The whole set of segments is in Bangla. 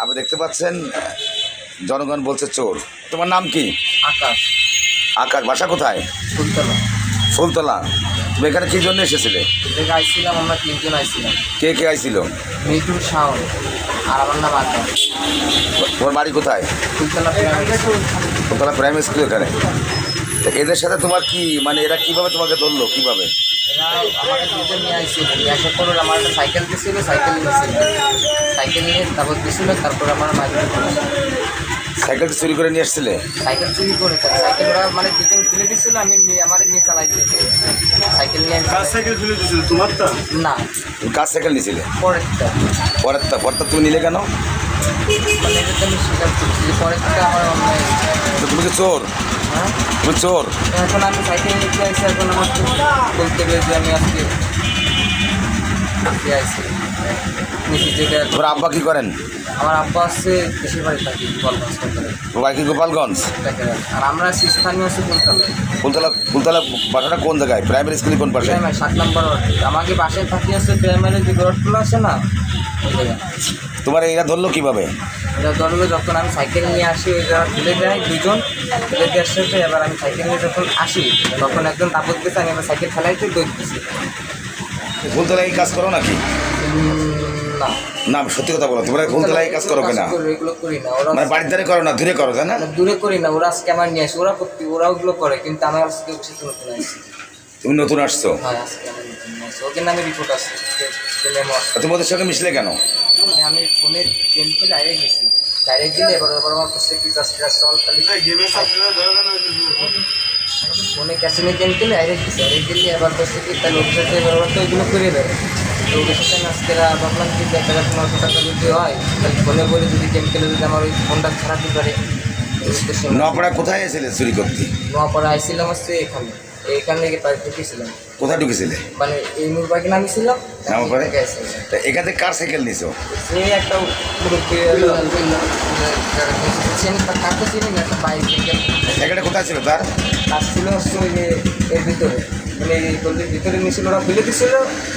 আপনি দেখতে পাচ্ছেন জনগণ বলছে চোর। তোমার নাম কি? আকাশ। আকাশ বাসা কোথায়? ফুলতলা। ফুলতলা। তুমি এখানে কী জন্য এসেছিলে? আইছিলাম আমরা তিনজন আইছিলাম। কে কে আইছিল? মিঠুর শাওন আর আমার নাম আকাশ। তোমার বাড়ি কোথায়? ফুলতলা। ফুলতলা প্রাইমারি স্কুল এখানে। এদের সাথে তোমার কি মানে এরা কীভাবে তোমাকে ধরলো? কীভাবে? আমাকে নিয়ে আসার পর আমার একটা সাইকেল দিয়েছিল সাইকেল নিয়েছিল সাইকেল নিয়ে তারপর দিয়েছিল তারপর আমার মাইকেল সাইকেল চুরি করে নিয়ে এসেছিলে সাইকেল চুরি করে তার সাইকেল ওরা মানে দুজন দিয়েছিল আমি নিয়ে আমার নিয়ে চালাই দিয়েছি। সাইকেল নিয়ে কার সাইকেল দিয়েছিল তোমারটা না। কার সাইকেল নিয়েছিলে পরেরটা। পরেরটা পরেরটা তুমি নিলে কেন? মানে আমি স্বীকার করছি পরেরটা আমার অন্যায় তুমি কি চোর? হ্যাঁ তুমি চোর? এখন আমি সাইকেল নিতে আসছি এখন আমার বলতে গেলে যে আমি আজকে আব্বা কি করেন? আমার আব্বা আসছে দেশের বাড়ি থাকি গোপালগঞ্জ বাড়ি কি গোপালগঞ্জ? আর আমরা আছি স্থানীয় আছি কলকাতায় ফুলতলা ফুলতলা বাসাটা কোন জায়গায়? প্রাইমারি স্কুলে কোন পাশে? সাত নম্বর আমাকে বাসায় থাকি আছে প্রাইমারি যে রোডগুলো আছে না তোমার এরা ধরলো কীভাবে? এটা যখন আমি সাইকেল নিয়ে আসি ওই জায়গা ফেলে দেয় দুজন ফেলে দেওয়ার সাথে এবার আমি সাইকেল নিয়ে যখন আসি তখন একজন তাপত গেছে আমি এবার সাইকেল ফেলাইতে দৌড় দিছি। ফুলতলা এই কাজ করো নাকি? না। না সত্যি কথা বলো তোমরা ফুলতলা এই কাজ করো কিনা? করি, এগুলো করি না। ওরা মানে বাড়ির ধারে করো না দূরে করো তাই না? দূরে করি না ওরা আজকে আমার নিয়ে আসে ওরা করতে ওরা ওগুলো করে কিন্তু আমার আজকে বসে নতুন আসছে। তুমি নতুন আসছো? হ্যাঁ আজকে আমি নতুন আসছি। ওকে নামে রিপোর্ট আসছে মেমো আছে তা তুমি ওদের সঙ্গে মিশলে কেন? মানে আমি ফোনে গেম খেলে আইরে গেছি। ডাইরেক্ট গেলে এবার এবার আমার কাছে কি জাস্ট চল খালি ফোনে ক্যাসিনো গেম খেলে আইরে গেছি আইরে গেলে এবার কাছে কি তাহলে ওর সাথে এবার ওরা তো ওইগুলো করে দেবে। তো ওদের সাথে আজকে ভাবলাম কি যে টাকা পনেরোশো টাকা যদি হয় তাহলে ফোনে বলে যদি গেম খেলে যদি আমার ওই ফোনটা খারাপ হতে পারে নপাড়া কোথায় এসেছিলে চুরি করতে? নোয়াপাড়া আইছিলাম হচ্ছে এখানে। এখানে থেকে পাইপ ঢুকেছিলাম। কোথায় ঢুকেছিলে? মানে এই নামার পরে? তা এখান থেকে কার সাইকেল নিছো সে একটা মুরব্বী চিনি না একটা বাইক সাইকেলটা কোথায় ছিল তার? ছিল হচ্ছে এর ভিতরে। মানে এই গলির ভিতরে নিয়েছিল ওরা ফেলে দিছিল।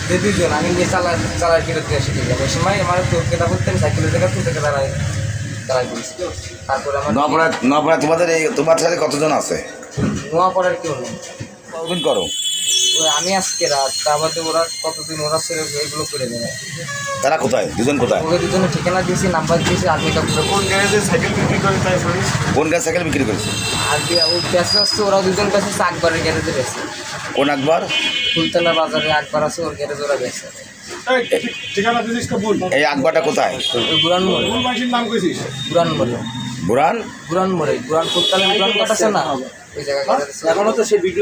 যে দুজন আমি নিয়ে চালা চালায় ফেরত দিয়ে এসে দিলাম ওই সময় আমার তা সাইকেলের জায়গা তারপরে আমার নপাড়া নপাড়া তোমাদের এই তোমার সাথে কতজন আছে? নোয়াপাড়ার কেউ নেই। কতদিন করো? আমি আজকে রাত তা বাদে ওরা কতদিন ওরা ছেড়ে এগুলো করে দেবে। তারা কোথায়? দুজন কোথায়? ওদের দুজনে ঠিকানা দিয়েছি নাম্বার দিয়েছি আর্মি কাপড়ে কোন গ্যারেজে সাইকেল বিক্রি করে তাই শুনিস কোন গাছ সাইকেল বিক্রি করেছে? আর ও বেসে আসছে ওরা দুজন বেসে আকবরের গ্যারেজে বেসে কোন আকবর? ফুলতলা বাজারে আকবর আছে ওর গ্যারেজ ওরা বেসে এই, আকবরটা কোথায়? বুড়ান মোড়ে। নাম কইছিস? বুড়ান মোড়ে। বুড়ান? বুড়ান মোড়ে বুড়ান ফুলতলা বুড়ান কথা আছে না? ওই জায়গা এখনও তো সে ভিডিও